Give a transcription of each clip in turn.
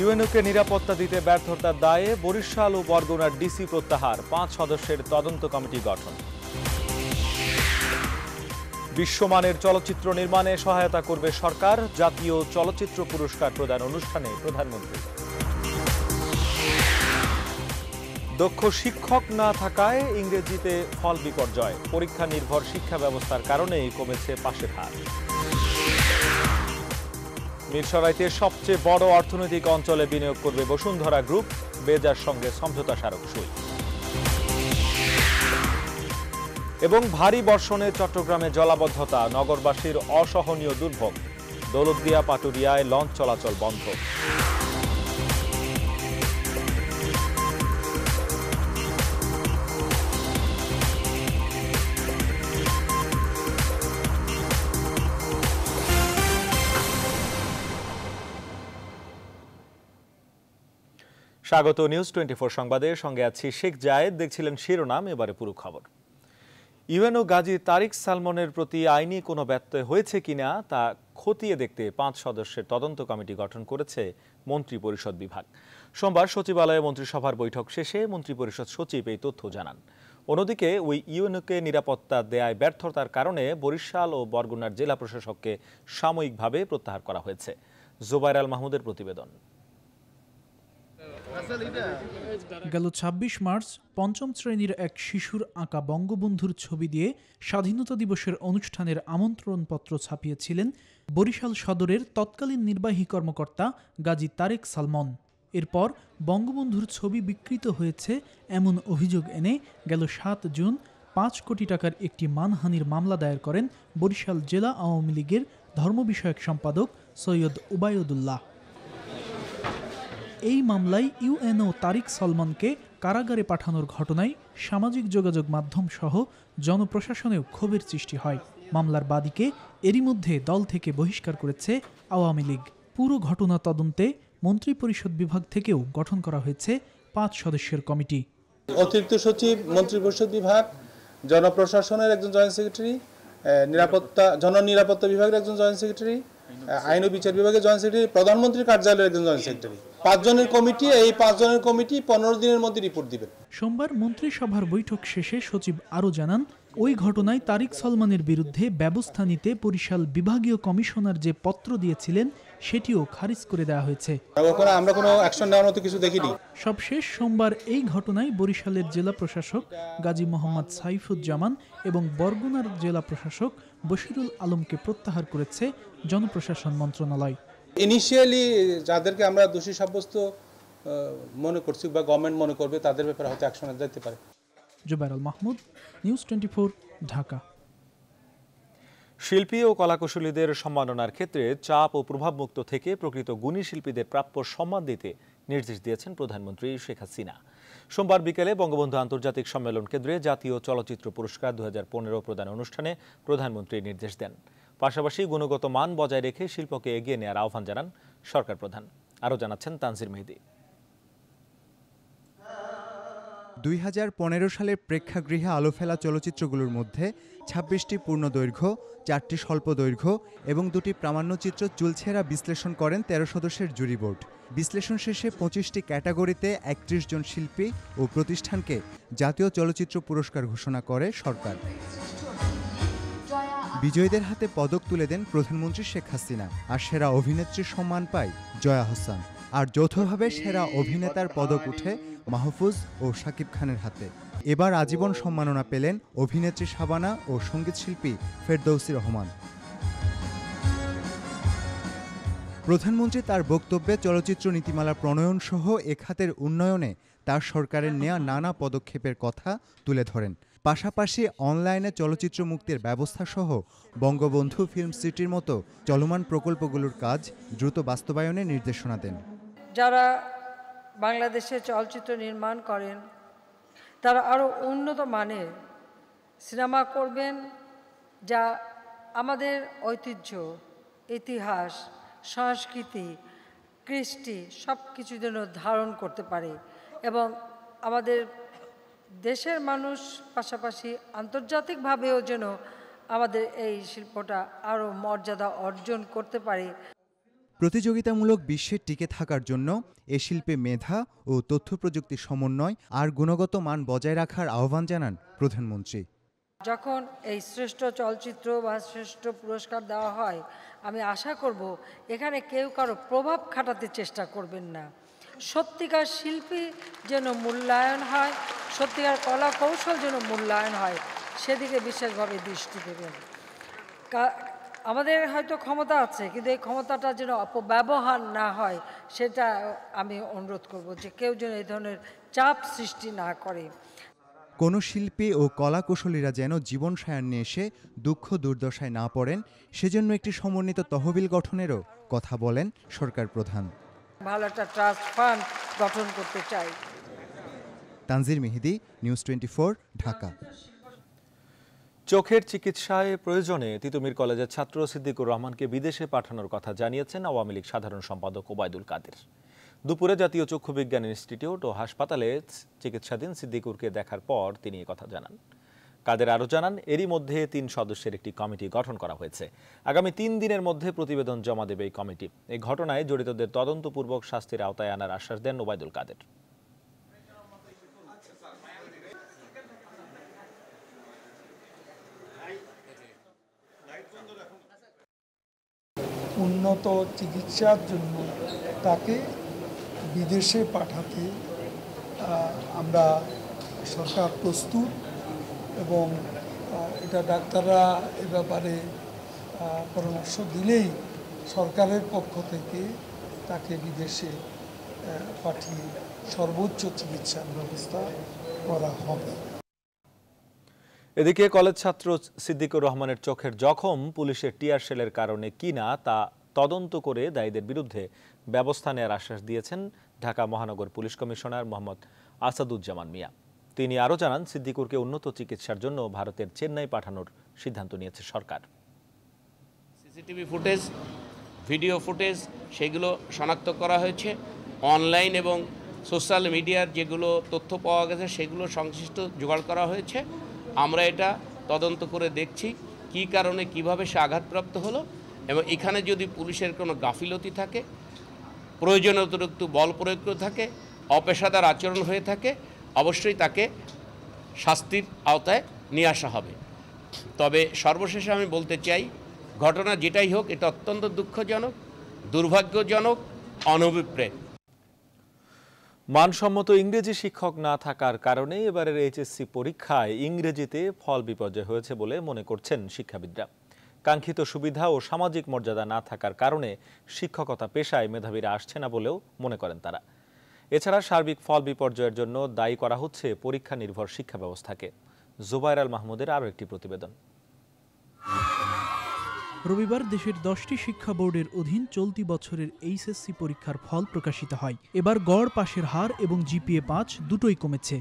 ইউএনওকে নিরাপত্তা দিতে ব্যর্থতার দায়ে বরিশাল ও বরগুনার ডিসি প্রত্যাহার, পাঁচ সদস্যের তদন্ত কমিটি গঠন। বিশ্বমানের চলচ্চিত্র নির্মাণে সহায়তা করবে সরকার, জাতীয় চলচ্চিত্র পুরস্কার প্রদান অনুষ্ঠানে প্রধানমন্ত্রী। দক্ষ শিক্ষক না থাকায় ইংরেজিতে ফল বিপর্যয়, পরীক্ষা নির্ভর শিক্ষা ব্যবস্থার কারণেই কমেছে পাশের হার। মিরসরাইতে সবচেয়ে বড় অর্থনৈতিক অঞ্চলে বিনিয়োগ করবে বসুন্ধরা গ্রুপ, বেজার সঙ্গে সমঝোতা স্মারক সই। এবং ভারী বর্ষণে চট্টগ্রামে জলাবদ্ধতা, নগরবাসীর অসহনীয় দুর্ভোগ। দৌলতদিয়া, পাটুরিয়ায় লঞ্চ চলাচল বন্ধ। স্বাগত নিউজ টোয়েন্টি ফোর সংবাদে। সঙ্গে আছি শেখ জায়েদ। দেখছিলেন শিরোনাম, এবারে পুরো খবর। ইউএনও গাজী তারিক সালমনের প্রতি আইনি কোনো ব্যত্যয় হয়েছে কিনা তা খতিয়ে দেখতে পাঁচ সদস্যের তদন্ত কমিটি গঠন করেছে মন্ত্রী পরিষদ বিভাগ। সোমবার সচিবালয়ে মন্ত্রিসভার বৈঠক শেষে মন্ত্রী পরিষদ সচিব এই তথ্য জানান। অন্যদিকে, ওই ইউএনওকে নিরাপত্তা দেয়ায় ব্যর্থতার কারণে বরিশাল ও বরগুনার জেলা প্রশাসককে সাময়িকভাবে প্রত্যাহার করা হয়েছে। জোবাইর আল মাহমুদের প্রতিবেদন। গেল ২৬ মার্চ, পঞ্চম শ্রেণির এক শিশুর আঁকা বঙ্গবন্ধুর ছবি দিয়ে স্বাধীনতা দিবসের অনুষ্ঠানের আমন্ত্রণপত্র ছাপিয়েছিলেন বরিশাল সদরের তৎকালীন নির্বাহী কর্মকর্তা গাজী তারেক সালমন। এরপর বঙ্গবন্ধুর ছবি বিকৃত হয়েছে এমন অভিযোগ এনে গেল সাত জুন পাঁচ কোটি টাকার একটি মানহানির মামলা দায়ের করেন বরিশাল জেলা আওয়ামী লীগের ধর্ম বিষয়ক সম্পাদক সৈয়দ উবায়দুল্লাহ। এই মামলায় ইউএনও তারিক সলমনকে কারাগারে পাঠানোর ঘটনায় সামাজিক যোগাযোগ মাধ্যম সহ জনপ্রশাসনেও ক্ষোভের সৃষ্টি হয়। মামলার বাদীকে এরই মধ্যে দল থেকে বহিষ্কার করেছে আওয়ামী লীগ। পুরো ঘটনা তদন্তে মন্ত্রিপরিষদ বিভাগ থেকেও গঠন করা হয়েছে পাঁচ সদস্যের কমিটি। অতিরিক্ত সচিব, মন্ত্রিপরিষদ বিভাগ, জনপ্রশাসনের একজন জয়েন্ট সেক্রেটারি নিরাপত্তা, জননিরাপত্তা বিভাগের একজন জয়েন্ট সেক্রেটারি আইন ও বিচার বিভাগের জয়েন্ট সেক্রেটারি, প্রধানমন্ত্রীর কার্যালয়ের একজন জয়েন্ট সেক্রেটারি। পাঁচজনের কমিটি এই পাঁচজনের কমিটি পনেরো দিনের মধ্যে রিপোর্ট দিবেন। সোমবার মন্ত্রিসভার বৈঠক শেষে সচিব আরও জানান ওই ঘটনায় তারিক সলমানের বিরুদ্ধে ব্যবস্থা নিতে বরিশাল বিভাগীয় কমিশনার যে পত্র দিয়েছিলেন সেটিও খারিজ করে দেওয়া হয়েছে। আমরা কোনো অ্যাকশন নেওয়ার মতো কিছু দেখিনি। সবশেষ সোমবার এই ঘটনায় বরিশালের জেলা প্রশাসক গাজী মোহাম্মদ সাইফুজ্জামান এবং বরগুনার জেলা প্রশাসক বশিরুল আলমকে প্রত্যাহার করেছে জনপ্রশাসন মন্ত্রণালয়। ইনিশিয়ালি যাদেরকে আমরা দোষী সাব্যস্ত মনে করছি বা গভর্নমেন্ট মনে করবে তাদের ব্যাপারে হয়তো অ্যাকশন যেতে পারে। Zubair Al Mahmud news twenty Dhaka. শিল্পী ও কলাকুশলীদের সম্মাননার ক্ষেত্রে চাপ ও প্রভাবমুক্ত থেকে প্রকৃত গুণী শিল্পীদের প্রাপ্য সম্মান দিতে নির্দেশ দিয়েছেন প্রধানমন্ত্রী শেখ হাসিনা। সোমবার বিকেলে বঙ্গবন্ধু আন্তর্জাতিক সম্মেলন কেন্দ্রে জাতীয় চলচ্চিত্র পুরস্কার দু হাজার পনেরো প্রদান অনুষ্ঠানে প্রধানমন্ত্রী নির্দেশ দেন। পাশাপাশি গুণগত মান বজায় রেখে শিল্পকে এগিয়ে নেওয়ার আহ্বান জানান সরকার প্রধান। আরও জানাচ্ছেন তানজির মেহেদি। দুই হাজার পনেরো সালের প্রেক্ষাগৃহে আলো ফেলা চলচ্চিত্রগুলোর মধ্যে ছাব্বিশটি পূর্ণদৈর্ঘ্য চারটি স্বল্প দৈর্ঘ্য এবং দুটি প্রামাণ্যচিত্র চুলছেরা বিশ্লেষণ করেন তেরো সদস্যের জুরি বোর্ড। বিশ্লেষণ শেষে পঁচিশটি ক্যাটাগরিতে একত্রিশ জন শিল্পী ও প্রতিষ্ঠানকে জাতীয় চলচ্চিত্র পুরস্কার ঘোষণা করে সরকার। বিজয়ীদের হাতে পদক তুলে দেন প্রধানমন্ত্রী শেখ হাসিনা আর সেরা অভিনেত্রীর সম্মান পায় জয়া হোসেন। আর যৌথভাবে সেরা অভিনেতার পদক উঠে মাহফুজ ও শাকিব খানের হাতে। এবার আজীবন সম্মাননা পেলেন অভিনেত্রী শাবানা ও সঙ্গীতশিল্পী ফেরদৌসি রহমান। প্রধানমন্ত্রী তার বক্তব্যে চলচ্চিত্র নীতিমালা প্রণয়ন সহ এ খাতের উন্নয়নে তার সরকারের নেয়া নানা পদক্ষেপের কথা তুলে ধরেন। পাশাপাশি অনলাইনে চলচ্চিত্র মুক্তির ব্যবস্থা সহ বঙ্গবন্ধু ফিল্ম সিটির মতো চলমান প্রকল্পগুলোর কাজ দ্রুত বাস্তবায়নে নির্দেশনা দেন। যারা বাংলাদেশে চলচ্চিত্র নির্মাণ করেন, তারা আরও উন্নত মানের সিনেমা করবেন যা আমাদের ঐতিহ্য, ইতিহাস, সংস্কৃতি, কৃষ্টি সব কিছু যেন ধারণ করতে পারে এবং আমাদের দেশের মানুষ পাশাপাশি আন্তর্জাতিকভাবেও যেন আমাদের এই শিল্পটা আরও মর্যাদা অর্জন করতে পারে। প্রতিযোগিতামূলক বিশ্বে টিকে থাকার জন্য এ শিল্পে মেধা ও তথ্য প্রযুক্তির সমন্বয় আর গুণগত মান বজায় রাখার আহ্বান জানান প্রধানমন্ত্রী। যখন এই শ্রেষ্ঠ চলচ্চিত্র বা শ্রেষ্ঠ পুরস্কার দেওয়া হয় আমি আশা করব এখানে কেউ কারও প্রভাব খাটাতে চেষ্টা করবেন না। সত্যিকার শিল্পী যেন মূল্যায়ন হয়, সত্যিকার কলা কৌশল যেন মূল্যায়ন হয়, সেদিকে বিশেষভাবে দৃষ্টি দেবেন। আমাদের হয়তো ক্ষমতা আছে, কিন্তু এই ক্ষমতাটা যেন অপব্যবহার না হয়, সেটা আমি অনুরোধ করব যে কেউ যেন এই ধরনের চাপ সৃষ্টি না করে। কোনো শিল্পী ও কলা কুশলীরা যেন জীবন সায়ান্নে এসে দুঃখ দুর্দশায় না পড়েন, সেজন্য একটি সমন্বিত তহবিল গঠনেরও কথা বলেন সরকার প্রধান। ভালো একটা ট্রাস্ট ফান্ড গঠন করতে চাই। Tanjir Mehedi news twenty Dhaka. চোখের চিকিৎসায় প্রয়োজনে তিতুমির কলেজের ছাত্র সিদ্দিকুর রহমানকে বিদেশে পাঠানোর কথা জানিয়েছেন আওয়ামী লীগ সাধারণ সম্পাদক ওবায়দুল কাদের। দুপুরে জাতীয় চক্ষু বিজ্ঞান ইনস্টিটিউট ও হাসপাতালে চিকিৎসাধীন সিদ্দিকুরকে দেখার পর তিনি কথা জানান। কাদের আরও জানান, এরই মধ্যে তিন সদস্যের একটি কমিটি গঠন করা হয়েছে। আগামী তিন দিনের মধ্যে প্রতিবেদন জমা দেবে এই কমিটি। এই ঘটনায় জড়িতদের তদন্তপূর্বক শাস্তির আওতায় আনার আশ্বাস দেন ওবায়দুল কাদের। উন্নত চিকিৎসার জন্য তাকে বিদেশে পাঠাতে আমরা সরকার প্রস্তুত। এবং এটা ডাক্তাররা এ ব্যাপারে পরামর্শ দিলেই সরকারের পক্ষ থেকে তাকে বিদেশে পাঠিয়ে সর্বোচ্চ চিকিৎসার ব্যবস্থা করা হবে। এদিকে কলেজ ছাত্র সিদ্দিকুর রহমানের চোখের জখম পুলিশের টিয়ার সেলের কারণে কিনা তা তদন্ত করে দায়ীদের বিরুদ্ধে ব্যবস্থা নেওয়ার আশ্বাস দিয়েছেন ঢাকা মহানগর পুলিশ কমিশনার মোহাম্মদ আসাদুজ্জামান মিয়া। তিনি আরও জানান, সিদ্দিকুরকে উন্নত চিকিৎসার জন্য ভারতের চেন্নাই পাঠানোর সিদ্ধান্ত নিয়েছে সরকার। সিসিটিভি ফুটেজ, ভিডিও ফুটেজ, সেগুলো শনাক্ত করা হয়েছে। অনলাইন এবং সোশ্যাল মিডিয়ার যেগুলো তথ্য পাওয়া গেছে, সেগুলো সংশ্লিষ্ট জোগাড় করা হয়েছে। আমরা এটা তদন্ত করে দেখছি, কী কারণে, কীভাবে সে আঘাতপ্রাপ্ত হলো এবং এখানে যদি পুলিশের কোনো গাফিলতি থাকে প্রয়োজনীয় অতিরিক্ত বল প্রয়োগ থাকে, অপেশাদার আচরণ হয়ে থাকে অবশ্যই তাকে শাস্তির আওতায় নিয়ে আসা হবে। তবে সর্বশেষে আমি বলতে চাই, ঘটনা যেটাই হোক, এটা অত্যন্ত দুঃখজনক, দুর্ভাগ্যজনক, অনভিপ্রেত। মানসম্মত ইংরেজি শিক্ষক না থাকার কারণে এবারের এইচএসসি পরীক্ষায় ইংরেজিতে ফল বিপর্যয় হয়েছে বলে মনে করছেন শিক্ষাবিদরা। কাঙ্ক্ষিত সুবিধা ও সামাজিক মর্যাদা না থাকার কারণে শিক্ষকতা পেশায় মেধাবীরা আসছে না বলেও মনে করেন তারা। এছাড়া সার্বিক ফল বিপর্যয়ের জন্য দায়ী করা হচ্ছে পরীক্ষা নির্ভর শিক্ষা ব্যবস্থাকে। জুবাইর আল মাহমুদের আরও একটি প্রতিবেদন। রবিবার দেশের দশটি শিক্ষা বোর্ডের অধীন চলতি বছরের এইচএসসি পরীক্ষার ফল প্রকাশিত হয়। এবার গড় পাশের হার এবং জিপিএ পাঁচ দুটোই কমেছে।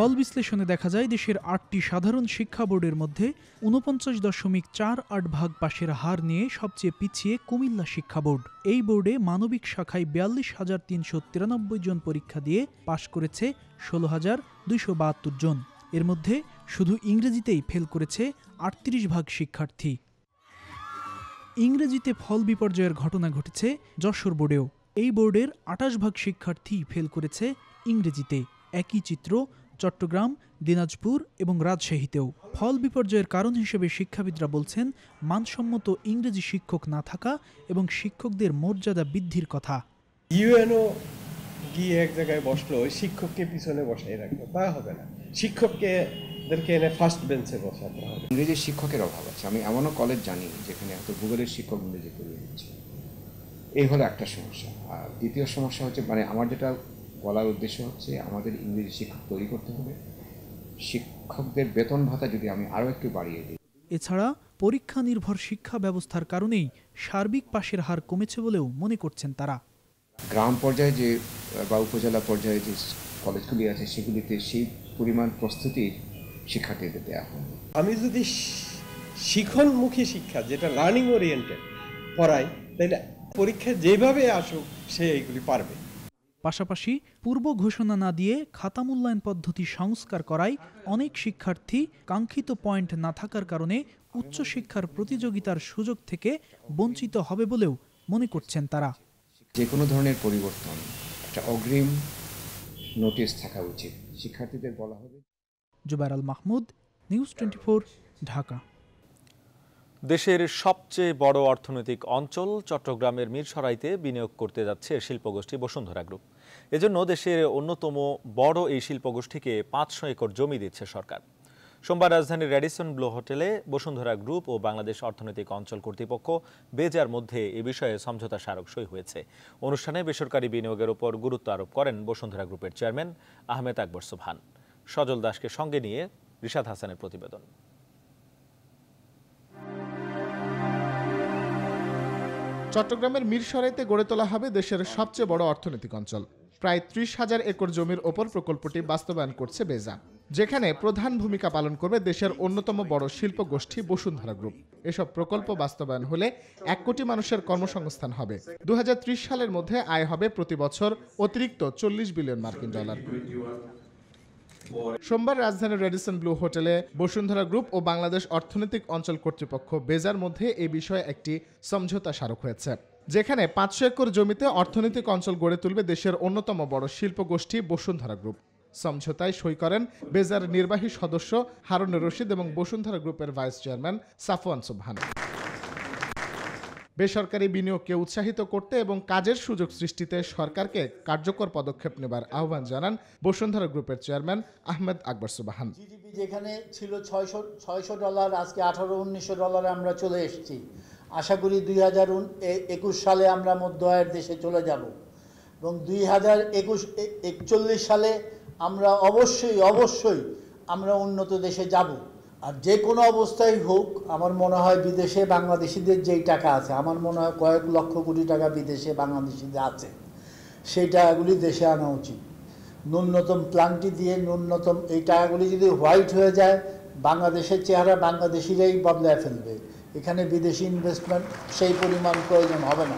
ফল বিশ্লেষণে দেখা যায় দেশের আটটি সাধারণ শিক্ষা বোর্ডের মধ্যে উনপঞ্চাশ দশমিক চার আট ভাগ পাশের হার নিয়ে সবচেয়ে পিছিয়ে কুমিল্লা শিক্ষা বোর্ড। এই বোর্ডে মানবিক শাখায় বিয়াল্লিশ হাজার তিনশো তিরানব্বই জন পরীক্ষা দিয়ে পাশ করেছে ষোলো হাজার দুইশো বাহাত্তর জন। এর মধ্যে শুধু ইংরেজিতেই ফেল করেছে আটত্রিশ ভাগ শিক্ষার্থী। ইংরেজিতে ফল বিপর্যয়ের ঘটনা ঘটেছে যশোর বোর্ডেও। এই বোর্ডের আটাশ ভাগ শিক্ষার্থী ফেল করেছে ইংরেজিতে। একই চিত্র চট্টগ্রাম দিনাজপুর এবং রাজশাহীতেও। ফল বিপর্যয়ের কারণ হিসেবে শিক্ষাবিদরা বলছেন মানসম্মত ইংরেজি শিক্ষক না থাকা এবং শিক্ষকদের মর্যাদা বৃদ্ধির কথা। ইউএনও গিয়ে এক জায়গায় বসল ওই শিক্ষককে পিছনে বসাই রাখল। তা হবে না। শিক্ষককে এদেরকে এনে ফার্স্ট বেঞ্চে বসাতে হবে। ইংরেজি শিক্ষকের অভাব আছে। আমি এমনও কলেজ জানি যেখানে এত ভূগোলের শিক্ষক ইংরেজি করিয়ে দিচ্ছে। এই হলো একটা সমস্যা। আর দ্বিতীয় সমস্যা হচ্ছে মানে আমার যেটা বলার উদ্দেশ্য হচ্ছে আমাদের ইংরেজি শিক্ষক তৈরি করতে হবে। শিক্ষকদের বেতন ভাতা যদি আমি আরও একটু বাড়িয়ে দিই। এছাড়া পরীক্ষা নির্ভর শিক্ষা ব্যবস্থার কারণেই সার্বিক পাশের হার কমেছে বলেও মনে করছেন তারা। গ্রাম পর্যায়ে যে বা উপজেলা পর্যায়ে যে কলেজগুলি আছে সেগুলিতে সেই পরিমাণ প্রস্তুতি শিক্ষার্থীদের দেওয়া হয়। আমি যদি শি- শিখনমুখী শিক্ষা যেটা লার্নিং ওরিয়েন্টেড পড়াই তাহলে পরীক্ষা যেভাবে আসুক সে এইগুলি পারবে। পাশাপাশি পূর্ব ঘোষণা না দিয়ে খাতা মূল্যায়ন পদ্ধতি সংস্কার করায় অনেক শিক্ষার্থী কাঙ্ক্ষিত পয়েন্ট না থাকার কারণে উচ্চশিক্ষার প্রতিযোগিতার সুযোগ থেকে বঞ্চিত হবে বলেও মনে করছেন তারা। যে কোনো ধরনের পরিবর্তন একটা অগ্রিম নোটিশ থাকা উচিত। শিক্ষার্থীদের বলা হবে। Zubair Al Mahmud news twenty Dhaka. দেশের সবচেয়ে বড় অর্থনৈতিক অঞ্চল চট্টগ্রামের মিরসরাইতে বিনিয়োগ করতে যাচ্ছে শিল্পগোষ্ঠী বসুন্ধরা গ্রুপ। এজন্য দেশের অন্যতম বড় এই শিল্পগোষ্ঠীকে পাঁচশো একর জমি দিচ্ছে সরকার। সোমবার রাজধানীর র্যাডিসন ব্লু হোটেলে বসুন্ধরা গ্রুপ ও বাংলাদেশ অর্থনৈতিক অঞ্চল কর্তৃপক্ষ বেজার মধ্যে এ বিষয়ে সমঝোতা স্মারক সই হয়েছে। অনুষ্ঠানে বেসরকারি বিনিয়োগের উপর গুরুত্ব আরোপ করেন বসুন্ধরা গ্রুপের চেয়ারম্যান আহমেদ আকবর সুবহান। সজল দাসকে সঙ্গে নিয়ে রিশাদ হাসানের প্রতিবেদন। চট্টগ্রামের মিরসরাইতে গড়ে তোলা হবে দেশের সবচেয়ে বড় অর্থনৈতিক অঞ্চল। প্রায় ত্রিশ হাজার একর জমির ওপর প্রকল্পটি বাস্তবায়ন করছে বেজা, যেখানে প্রধান ভূমিকা পালন করবে দেশের অন্যতম বড় শিল্প গোষ্ঠী বসুন্ধরা গ্রুপ। এসব প্রকল্প বাস্তবায়ন হলে এক কোটি মানুষের কর্মসংস্থান হবে। দু হাজার ত্রিশ সালের মধ্যে আয় হবে প্রতি বছর অতিরিক্ত চল্লিশ বিলিয়ন মার্কিন ডলার। সোমবার রাজধানীর রেডিসন ব্লু হোটেলে বসুন্ধরা গ্রুপ ও বাংলাদেশ অর্থনৈতিক অঞ্চল কর্তৃপক্ষ বেজার মধ্যে এই বিষয়ে একটি সমঝোতা স্মারক হয়েছে। যেখানে পাঁচশো একর জমিতে অর্থনৈতিক অঞ্চল গড়ে তুলবে দেশের অন্যতম বড় শিল্প গোষ্ঠী বসুন্ধরা গ্রুপ। সমঝোতায় সই করেন বেজার নির্বাহী সদস্য হারুন রশিদ এবং বসুন্ধরা গ্রুপের ভাইস চেয়ারম্যান সাফওয়ান সুবহান। বেসরকারি বিনিয়োগকে উৎসাহিত করতে এবং কাজের সুযোগ সৃষ্টিতে সরকারকে কার্যকর পদক্ষেপ নেবার আহ্বান জানান বসুন্ধরা গ্রুপের চেয়ারম্যান আহমেদ আকবর সুবাহান। জিডিপি যেখানে ছিল ছয়শো ছয়শো ডলার, আজকে আঠারো উনিশশো ডলারে আমরা চলে এসেছি। আশা করি দুই হাজার একুশ সালে আমরা মধ্য আয়ের দেশে চলে যাব। এবং দুই হাজার একুশ একচল্লিশ সালে আমরা অবশ্যই অবশ্যই আমরা উন্নত দেশে যাব। আর যে কোনো অবস্থায় হোক, আমার মনে হয় বিদেশে বাংলাদেশিদের যেই টাকা আছে, আমার মনে হয় কয়েক লক্ষ কোটি টাকা বিদেশে বাংলাদেশিদের আছে, সেই টাকাগুলি দেশে আনা উচিত। ন্যূনতম প্ল্যানটি দিয়ে ন্যূনতম, এই টাকাগুলি যদি হোয়াইট হয়ে যায়, বাংলাদেশের চেহারা বাংলাদেশিরাই বদলায় ফেলবে। এখানে বিদেশি ইনভেস্টমেন্ট সেই পরিমাণ প্রয়োজন হবে না।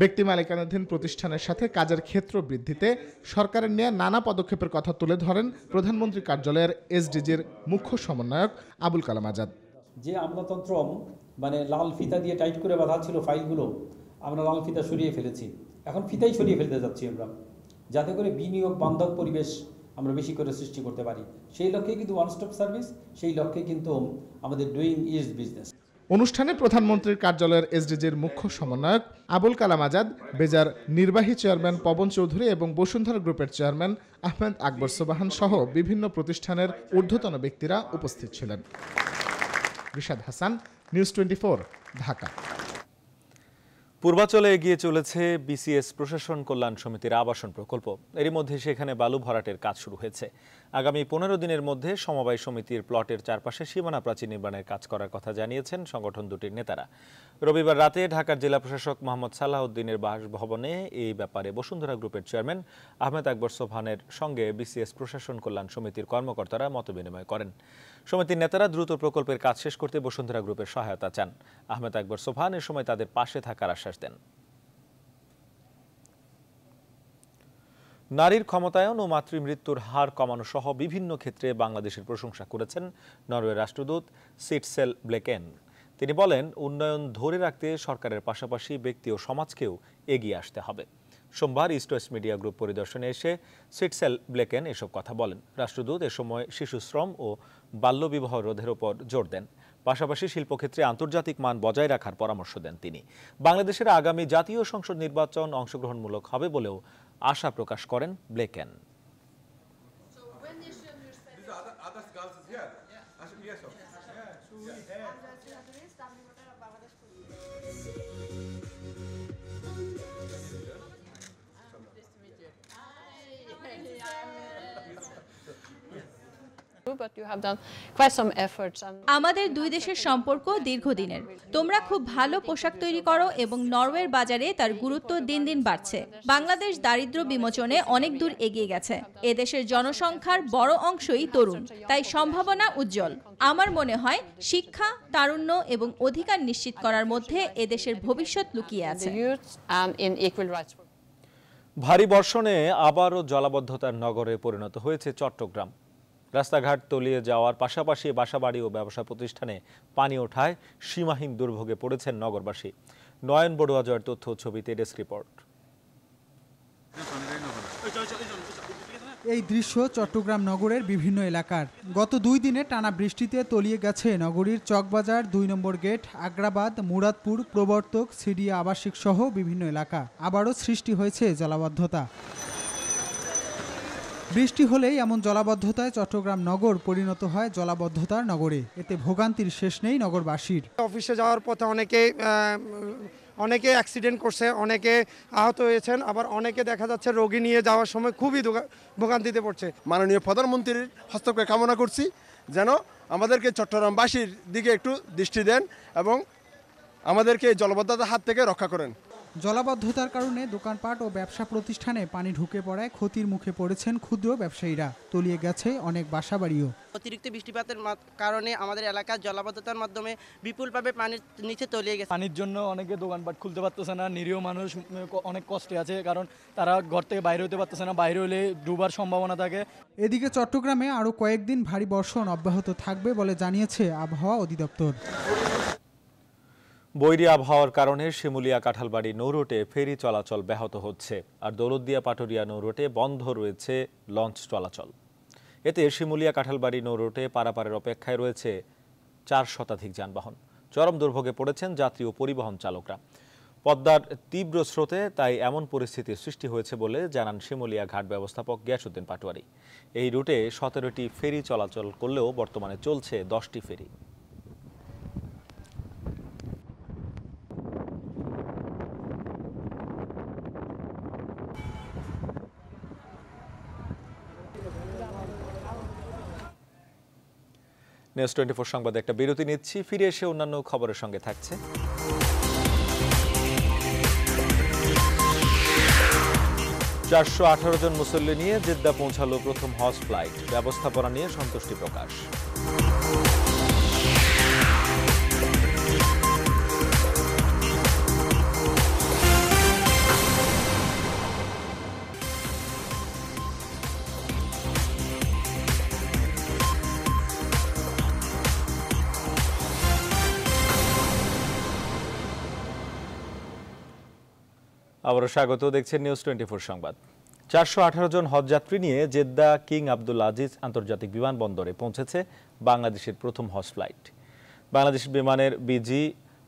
ব্যক্তি মালিকানাধীন প্রতিষ্ঠানের সাথে কাজের ক্ষেত্র বৃদ্ধিতে সরকারের নেওয়া নানা পদক্ষেপের কথা তুলে ধরেন প্রধানমন্ত্রী কার্যালয়ের এসডিজির মুখ্য সমন্বয়ক আবুল কালাম আজাদ। যে আমলাতন্ত্র মানে লাল ফিতা দিয়ে টাইট করে বাঁধা ছিল ফাইলগুলো আমরা লাল ফিতা সরিয়ে ফেলেছি। এখন ফিতাই সরিয়ে ফেলতে যাচ্ছি আমরা। যাতে করে বিনিয়োগ বান্ধব পরিবেশ আমরা বেশি করে সৃষ্টি করতে পারি। সেই লক্ষ্যে কিন্তু ওয়ান স্টপ সার্ভিস সেই লক্ষ্যে কিন্তু আমাদের ডুইং ইজ বিজনেস অনুষ্ঠানে প্রধানমন্ত্রীর কার্যালয়ের এসডিজির মুখ্য সমন্বয়ক আবুল কালাম আজাদ, বেজার নির্বাহী চেয়ারম্যান পবন চৌধুরী এবং বসুন্ধরা গ্রুপের চেয়ারম্যান আহমেদ আকবর সোবাহান সহ বিভিন্ন প্রতিষ্ঠানের ঊর্ধ্বতন ব্যক্তিরা উপস্থিত ছিলেন। Rishad Hasan, news twenty Dhaka. পূর্বাচলে এগিয়ে চলেছে বিসিএস প্রশাসন কল্যাণ সমিতির আবাসন প্রকল্প। এরই মধ্যে সেখানে বালু ভরাটের কাজ শুরু হয়েছে। আগামী পনেরো দিনের মধ্যে সমবায় সমিতির প্লটের চারপাশে সীমানা প্রাচীর নির্মাণের কাজ করার কথা জানিয়েছেন সংগঠন দুটির নেতারা। রবিবার রাতে ঢাকার জেলা প্রশাসক মোহাম্মদ সালাহউদ্দিনের বাসভবনে এই ব্যাপারে বসুন্ধরা গ্রুপের চেয়ারম্যান আহমেদ আকবর সোভানের সঙ্গে বিসিএস প্রশাসন কল্যাণ সমিতির কর্মকর্তারা মতবিনিময় করেন। সমিতির নেতারা দ্রুত প্রকল্পের কাজ শেষ করতে বসুন্ধরা গ্রুপের সহায়তা চান। আহমেদ আকবর সোভান এ সময় তাদের পাশে থাকার আশ্বাস দেন। নারীর ক্ষমতায়ন ও মাতৃমৃত্যুর হার কমানো সহ বিভিন্ন ক্ষেত্রে বাংলাদেশের প্রশংসা করেছেন নরওয়ের রাষ্ট্রদূত সিটসেল ব্লেকেন। তিনি বলেন, উন্নয়ন ধরে রাখতে সরকারের পাশাপাশি ব্যক্তি ও সমাজকেও এগিয়ে আসতে হবে। সোমবার ইস্ট ওয়েস্ট মিডিয়া গ্রুপ পরিদর্শনে এসে সিটসেল ব্লেকেন এসব কথা বলেন। রাষ্ট্রদূত এ সময় শিশু শ্রম ও বাল্যবিবাহ রোধের ওপর জোর দেন। পাশাপাশি শিল্পক্ষেত্রে আন্তর্জাতিক মান বজায় রাখার পরামর্শ দেন তিনি। বাংলাদেশের আগামী জাতীয় সংসদ নির্বাচন অংশগ্রহণমূলক হবে বলেও আশা প্রকাশ করেন ব্লেকেন। আমাদের দুই দেশের সম্পর্ক দীর্ঘদিনের। তোমরা খুব ভালো পোশাক তৈরি করো এবং নরওয়ের বাজারে তার গুরুত্ব দিন দিন বাড়ছে। বাংলাদেশ দারিদ্র বিমোচনে অনেক দূর এগিয়ে গেছে। এদেশের জনসংখ্যার বড় অংশই তরুণ তাই সম্ভাবনা উজ্জ্বল। আমার মনে হয় শিক্ষা তারুণ্য এবং অধিকার নিশ্চিত করার মধ্যে এদেশের ভবিষ্যৎ লুকিয়ে আছে। ভারী বর্ষণে আবারও জলাবদ্ধতার নগরে পরিণত হয়েছে চট্টগ্রাম। রাস্তাঘাট তলিয়ে যাওয়ার পাশাপাশি বাসাবাড়ি ও ব্যবসা প্রতিষ্ঠানে পানি ওঠায় সীমাহীন দুর্ভোগে পড়েছেন নগরবাসী। নয়ন বড়ুয়া জয়ের তথ্য, ছবিতে ডেস্ক রিপোর্ট। এই দৃশ্য চট্টগ্রাম নগরের বিভিন্ন এলাকার। গত দুই দিনে টানা বৃষ্টিতে তলিয়ে গেছে নগরীর চকবাজার, দুই নম্বর গেট, আগ্রাবাদ, মুরাদপুর, প্রবর্তক, সিডিয়া আবাসিক সহ বিভিন্ন এলাকা। আবারও সৃষ্টি হয়েছে জলাবদ্ধতা। বৃষ্টি হলেই এমন জলাবদ্ধতায় চট্টগ্রাম নগর পরিণত হয় জলাবদ্ধতার নগরে। এতে ভোগান্তির শেষ নেই নগরবাসীর। অফিসে যাওয়ার পথে অনেকে অনেকে অ্যাক্সিডেন্ট করছে অনেকে আহত হয়েছেন আবার অনেকে দেখা যাচ্ছে রোগী নিয়ে যাওয়ার সময় খুবই ভোগান্তিতে পড়ছে। মাননীয় প্রধানমন্ত্রীর হস্তক্ষেপ কামনা করছি যেন আমাদেরকে চট্টগ্রামবাসীর দিকে একটু দৃষ্টি দেন এবং আমাদেরকে এই জলবদ্ধতার হাত থেকে রক্ষা করেন। জলাবদ্ধতার কারণে দোকানপাট ও ব্যবসা প্রতিষ্ঠানে পানি ঢুকে পড়ায় ক্ষতির মুখে পড়েছেন ক্ষুদ্র ব্যবসায়ীরা। তলিয়ে গেছে অনেক বাসাবাড়িও। অতিরিক্ত বৃষ্টিপাতের মা- কারণে আমাদের এলাকার জলাবদ্ধতার মাধ্যমে বিপুলভাবে পানির নিচে তলিয়ে গেছে। পানির জন্য অনেকে দোকানপাট খুলতে পারতেছে না নিরীহ মানুষ অনেক কষ্টে আছে কারণ তারা ঘর থেকে বাইরে হতে পারতেছে না বাইরে হলে ডুবার সম্ভাবনা থাকে। এদিকে চট্টগ্রামে আরও কয়েকদিন ভারী বর্ষণ অব্যাহত থাকবে বলে জানিয়েছে আবহাওয়া অধিদপ্তর। বৈরী আবহাওয়ার কারণে শিমুলিয়া কাঁঠালবাড়ি নৌরুটে ফেরি চলাচল ব্যাহত হচ্ছে আর দৌলতদিয়া পাটুরিয়া নৌরুটে বন্ধ রয়েছে লঞ্চ চলাচল। এতে শিমুলিয়া কাঁঠালবাড়ি নৌরুটে পারাপারের অপেক্ষায় রয়েছে চার শতাধিক যানবাহন। চরম দুর্ভোগে পড়েছেন যাত্রী ও পরিবহন চালকরা। পদ্মার তীব্র স্রোতে তাই এমন পরিস্থিতির সৃষ্টি হয়েছে বলে জানান শিমুলিয়া ঘাট ব্যবস্থাপক গিয়াসুদ্দিন পাটোয়ারি। এই রুটে সতেরোটি ফেরি চলাচল করলেও বর্তমানে চলছে দশটি ফেরি। নিউজ টোয়েন্টি ফোর সংবাদে একটা বিরতি নিচ্ছি। ফিরে এসে অন্যান্য খবরের সঙ্গে থাকছে। চারশো আঠারো জন মুসল্লি নিয়ে জেদ্দা পৌঁছালো প্রথম হজ ফ্লাইট। ব্যবস্থাপনা নিয়ে সন্তুষ্টি প্রকাশ। আবারও স্বাগত, দেখছেন নিউজ টোয়েন্টি সংবাদ। চারশো আঠারো জন হজযাত্রী নিয়ে জেদ্দা কিং আব্দুল আজিজ আন্তর্জাতিক বিমানবন্দরে পৌঁছেছে বাংলাদেশের প্রথম হজ ফ্লাইট। বাংলাদেশ বিমানের BG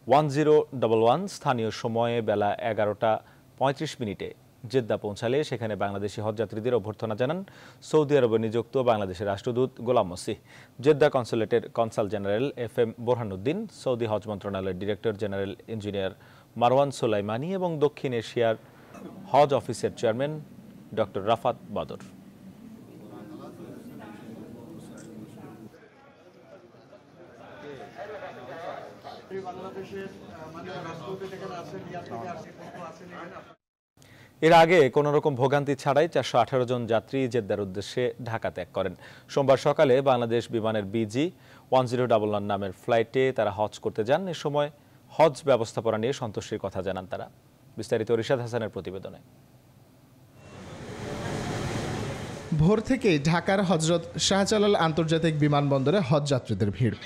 one zero double one স্থানীয় সময়ে বেলা এগারোটা পঁয়ত্রিশ মিনিটে জেদ্দা পৌঁছালে সেখানে বাংলাদেশি হজযাত্রীদের অভ্যর্থনা জানান সৌদি আরবে নিযুক্ত বাংলাদেশের রাষ্ট্রদূত Golam Masih. Jeddah কনসুলেটের consul general F M Borhanuddin, Saudi হজ মন্ত্রণালয়ের director general engineer Marwan Solaimani এবং দক্ষিণ এশিয়ার হজ অফিসের চেয়ারম্যান ডক্টর রাফাত বাদর। এর আগে কোনো রকম ভোগান্তি ছাড়াই চারশো আঠারো জন যাত্রী জেদ্দার উদ্দেশ্যে ঢাকা ত্যাগ করেন। সোমবার সকালে বাংলাদেশ বিমানের BG one zero double one নামের ফ্লাইটে তারা হজ করতে যান। এ সময় হজ ব্যবস্থাপনা নিয়ে সন্তোষের কথা জানান তারা। বিস্তারিত রিশাদ হাসানের প্রতিবেদনে। ভোর থেকেই ঢাকার হজরত শাহজালাল আন্তর্জাতিক বিমানবন্দরে হজ যাত্রীদের ভিড়।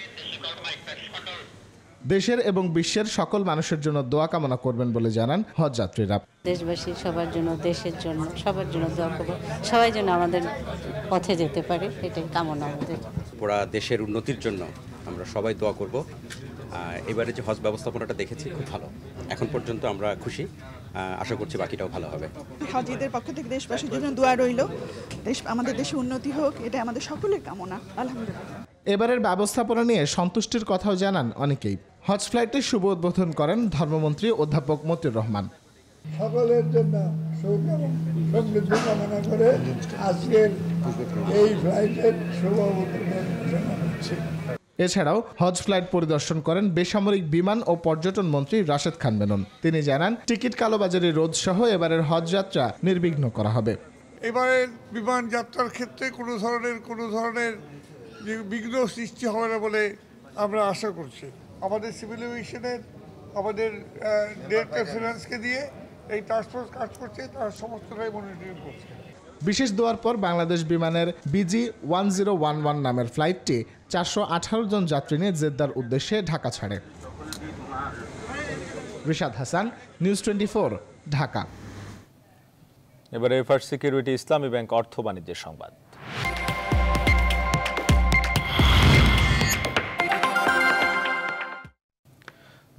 দেশের এবং বিশ্বের সকল মানুষের জন্য দোয়া কামনা করবেন বলে জানান হজ যাত্রীরা। দেশবাসী সবার জন্য দেশের জন্য সবার জন্য দোয়া করব। সবাই যেন আমাদের পথে যেতে পারে এটাই কামনা আমাদের। পুরা দেশের উন্নতির জন্য আমরা সবাই দোয়া করব। এবারে যে হজ ব্যবস্থাপনাটা দেখেছি খুব ভালো। এখন পর্যন্ত আমরা খুশি। আশা করছি বাকিটাও ভালো হবে। হজিদের পক্ষ থেকে দেশবাসীর জন্য দোয়া রইল। দেশ আমাদের দেশে উন্নতি হোক এটা আমাদের সকলের কামনা। আলহামদুলিল্লাহ। এবারের ব্যবস্থাপনা নিয়ে সন্তুষ্টির কথাও জানান অনেকেই। হজ ফ্লাইটের শুভ উদ্বোধন করেন ধর্মমন্ত্রী অধ্যাপক মতিউর রহমান। সকলের জন্য সুখ এবং সমৃদ্ধি কামনা করে আজকের এই ফ্লাইটের শুভ উদ্বোধন ঘোষণা করছি। এছাড়াও হজ ফ্লাইট পরিদর্শন করেন বেসামরিক বিমান ও পর্যটন মন্ত্রী রাশেদ খান মেনন। তিনি জানান টিকিট কালোবাজারি রোধ সহ এবারের হজ যাত্রা নির্বিঘ্ন করা হবে। এবারের বিমান যাত্রার ক্ষেত্রে কোনো ধরনের কোনো ধরনের বিঘ্ন সৃষ্টি হবে না বলে আমরা আশা করছি। আমাদের সিভিল এভিয়েশনের আমাদের ডিরেক্টর ফিনান্সকে দিয়ে এই টাস্কফোর্স কাজ করছে তারা সমস্তটাই মনিটরিং করছে। বিশেষ দোয়ার পর বাংলাদেশ বিমানের BG one zero one one নামের ফ্লাইটটি চারশো আঠারো জন যাত্রী নিয়ে জেদ্দার উদ্দেশ্যে ঢাকা ছাড়ে। Rishad Hasan news twenty four Dhaka. এবারে ফার্স্ট সিকিউরিটি ইসলামী ব্যাংক অর্থ বাণিজ্যের সংবাদ।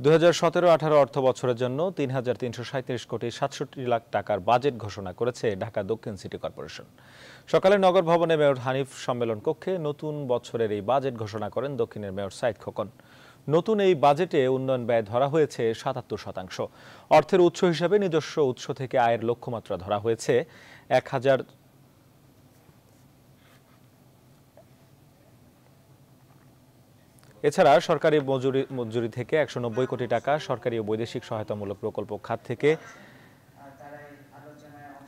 দু হাজার সতেরো আঠারো অর্থ বছরের জন্য তিন হাজার তিনশো সাঁত্রিশ কোটি সাতষট্টি লাখ টাকার বাজেট ঘোষণা করেছে ঢাকা দক্ষিণ সিটি কর্পোরেশন। সকালে নগর ভবনে মেয়র হানিফ সম্মেলন কক্ষে নতুন বছরের এই বাজেট ঘোষণা করেন দক্ষিণের মেয়র সাইদ খোকন। নতুন এই বাজেটে উন্নয়ন ব্যয় ধরা হয়েছে সাতাত্তর শতাংশ। অর্থের উৎস হিসাবে নিজস্ব উৎস থেকে আয়ের লক্ষ্যমাত্রা ধরা হয়েছে এক হাজার এছাড়া সরকারি মজুরি মজুরি থেকে একশো নব্বই কোটি টাকা সরকারি ও বৈদেশিক সহায়তামূলক প্রকল্প খাত থেকে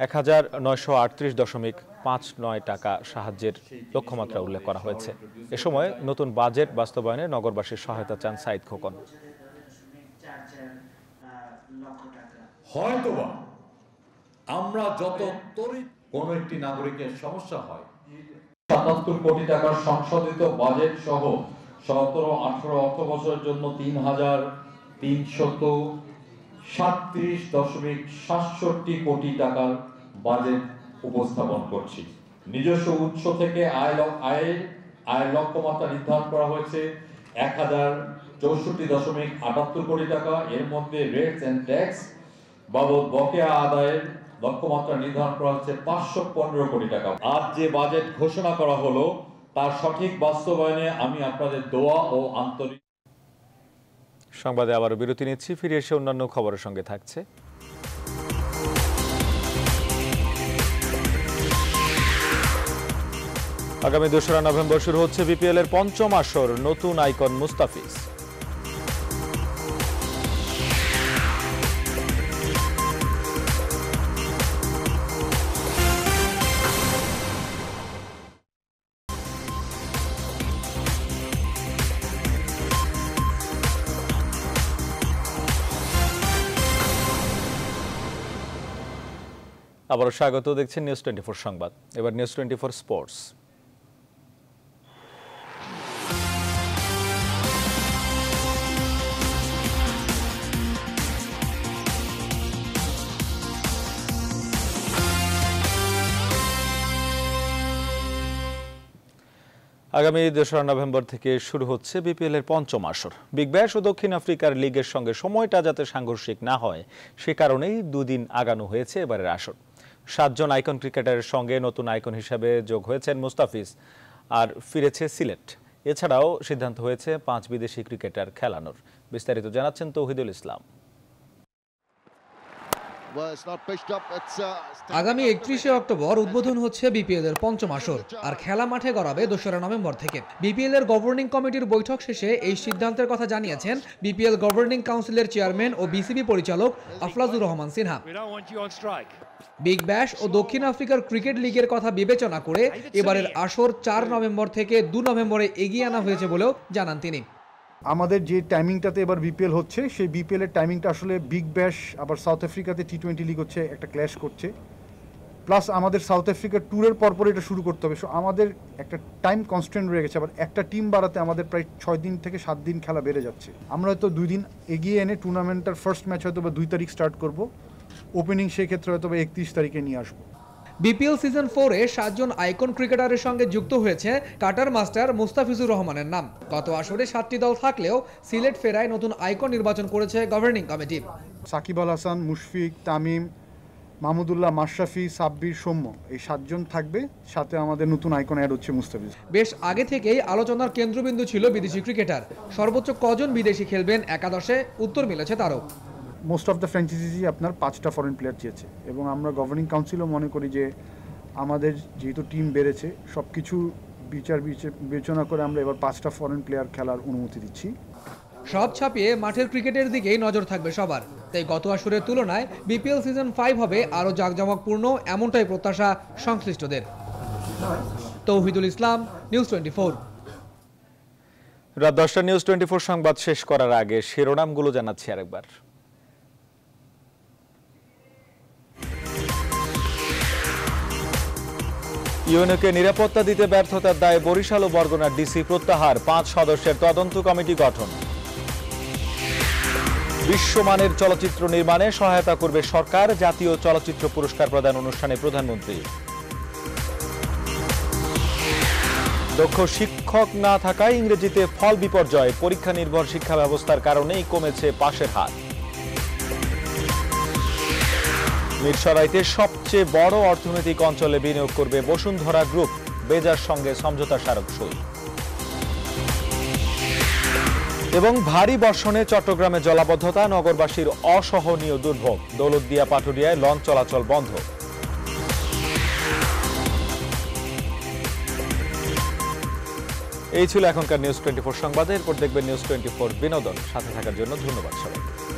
এক হাজার নয়শো আটত্রিশ দশমিক পাঁচ নয় টাকা সাহায্যের লক্ষ্যমাত্রা উল্লেখ করা হয়েছে। এ সময় নতুন বাজেট বাস্তবায়নে নগরবাসীর সহায়তা চান সাইদ খোকন। হয়তোবা আমরা যত তরিত একটি নাগরিকের সমস্যা হয়, সাতাত্তর কোটি টাকার সংশোধিত বাজেট সহ সতেরো, আঠারো অর্থ বছরের জন্য তিন হাজার তিনশত সাতত্রিশ দশমিক সাতষট্টি কোটি টাকার বাজেট উপস্থাপন করছি। নিজস্ব উৎস থেকে আয় আয়ের আয়ের লক্ষ্যমাত্রা নির্ধারণ করা হয়েছে এক হাজার চৌষট্টি দশমিক আটাত্তর কোটি টাকা। এর মধ্যে রেটস অ্যান্ড ট্যাক্স বাবদ বকেয়া আদায়ের লক্ষ্যমাত্রা নির্ধারণ করা হচ্ছে পাঁচশো পনেরো কোটি টাকা। আজ যে বাজেট ঘোষণা করা হলো তার সঠিক বাস্তবায়নে আমি আপনাদের দোয়া ও আন্তরিক সংবাদে আবারও বিরতি নিচ্ছি, ফিরে এসে অন্যান্য খবরের সঙ্গে থাকছে। আগামী দোসরা নভেম্বর শুরু হচ্ছে বিপিএল এর পঞ্চম আসর, নতুন আইকন মুস্তাফিজ। আবারও স্বাগত দেখছেন নিউজ টোয়েন্টি ফোর সংবাদ। এবার নিউজ টোয়েন্টি ফোর স্পোর্টস আগামী দোসরা নভেম্বর থেকে শুরু হচ্ছে বিপিএল এর পঞ্চম আসর। বিগ ব্যাশ ও দক্ষিণ আফ্রিকার লিগের সঙ্গে সময়টা যাতে সাংঘর্ষিক না হয়, সে কারণেই দুদিন আগানো হয়েছে এবারের আসর। সাতজন আইকন ক্রিকেটারের সঙ্গে নতুন আইকন হিসাবে যোগ হয়েছেন মুস্তাফিজ আর ফিরেছে সিলেট। এছাড়াও সিদ্ধান্ত হয়েছে পাঁচ বিদেশি ক্রিকেটার খেলানোর। বিস্তারিত জানাচ্ছেন তৌহিদুল ইসলাম। আগামী একত্রিশে অক্টোবর উদ্বোধন হচ্ছে বিপিএল এর পঞ্চম আসর আর খেলা মাঠে গড়াবে দোসরা নভেম্বর থেকে। বিপিএল এর গভর্নিং কমিটির বৈঠক শেষে এই সিদ্ধান্তের কথা জানিয়েছেন বিপিএল গভর্নিং কাউন্সিলের চেয়ারম্যান ও বিসিবি পরিচালক আফলাজুর রহমান সিনহা। বিগ ব্যাশ ও দক্ষিণ আফ্রিকার ক্রিকেট লিগের কথা বিবেচনা করে এবারের আসর চার নভেম্বর থেকে দু নভেম্বরে এগিয়ে আনা হয়েছে বলেও জানান তিনি। আমাদের যে টাইমিংটাতে এবার বিপিএল হচ্ছে, সেই বিপিএল এর টাইমিংটা আসলে বিগ ব্যাশ আবার সাউথ আফ্রিকাতে টি টোয়েন্টি লিগ হচ্ছে, একটা ক্ল্যাশ করছে। প্লাস আমাদের সাউথ আফ্রিকার ট্যুরের পরপর এটা শুরু করতে হবে। সো আমাদের একটা টাইম কনস্ট্যান্ট রয়ে গেছে, আবার একটা টিম বাড়াতে আমাদের প্রায় ছয় দিন থেকে সাত দিন খেলা বেড়ে যাচ্ছে। আমরা হয়তো দুই দিন এগিয়ে এনে টুর্নামেন্টের ফার্স্ট ম্যাচ হয়তো বা দুই তারিখ স্টার্ট করব। ওপেনিং সেক্ষেত্রে হয়তো বা একত্রিশ তারিখে নিয়ে আসব। বিপিএল সিজন ফোরে সাতজন আইকন ক্রিকেটারের সঙ্গে যুক্ত হয়েছে কাটার মাস্টার মুস্তাফিজুর রহমানের নাম। গত আসরে সাতটি দল থাকলেও সিলেট ফেরায় নতুন আইকন নির্বাচন করেছে গভর্নিং কমিটি সাকিব আল হাসান মুশফিক তামিম মাহমুদুল্লাহ মাশরাফি সাব্বির সৌম্য এই সাতজন থাকবে। সাথে আমাদের নতুন আইকন অ্যাড হচ্ছে মুস্তাফিজ। বেশ আগে থেকেই আলোচনার কেন্দ্রবিন্দু ছিল বিদেশি ক্রিকেটার। সর্বোচ্চ কজন বিদেশি খেলবেন একাদশে? উত্তর মিলেছে তারও। মোস্ট অফ দ্য ফ্র্যাঞ্চাইজিসই আপনার পাঁচটা ফরেন প্লেয়ার চেয়েছে এবং আমরা গভর্নিং কাউন্সিলও মনে করি যে আমাদের যেহেতু টিম বেড়েছে সব কিছু বিচার বিচে- বিবেচনা করে আমরা এবার পাঁচটা ফরেন প্লেয়ার খেলার অনুমতি দিচ্ছি। সব ছাপিয়ে মাঠের ক্রিকেটের দিকেই নজর থাকবে সবার। তাই গত আসরের তুলনায় বিপিএল সিজন ফাইভ হবে আরও জাঁকজমকপূর্ণ এমনটাই প্রত্যাশা সংশ্লিষ্টদের। Towhidul Islam news twenty four রাত দশটা নিউজ টোয়েন্টি ফোর সংবাদ শেষ করার আগে শিরোনামগুলো জানাচ্ছি আরেকবার। ইউএনওকে নিরাপত্তা দিতে ব্যর্থতার দায়ে বরিশাল ও বরগুনার ডিসি প্রত্যাহার, পাঁচ সদস্যের তদন্ত কমিটি গঠন। বিশ্বমানের চলচ্চিত্র নির্মাণে সহায়তা করবে সরকার, জাতীয় চলচ্চিত্র পুরস্কার প্রদান অনুষ্ঠানে প্রধানমন্ত্রী। দক্ষ শিক্ষক না থাকায় ইংরেজিতে ফল বিপর্যয়, পরীক্ষা নির্ভর শিক্ষা ব্যবস্থার কারণেই কমেছে পাশের হার। মিরসরাইতে সবচেয়ে বড় অর্থনৈতিক অঞ্চলে বিনিয়োগ করবে বসুন্ধরা গ্রুপ। বেজার সঙ্গে সমঝোতা স্মারক সই। এবং ভারী বর্ষণে চট্টগ্রামে জলাবদ্ধতা, নগরবাসীর অসহনীয় দুর্ভোগ। দৌলতদিয়া পাটুরিয়ায় লঞ্চ চলাচল বন্ধ। এই ছিল এখনকার নিউজ টোয়েন্টি ফোর সংবাদে। এরপর দেখবেন নিউজ টোয়েন্টি ফোর বিনোদন। সাথে থাকার জন্য ধন্যবাদ সবাইকে।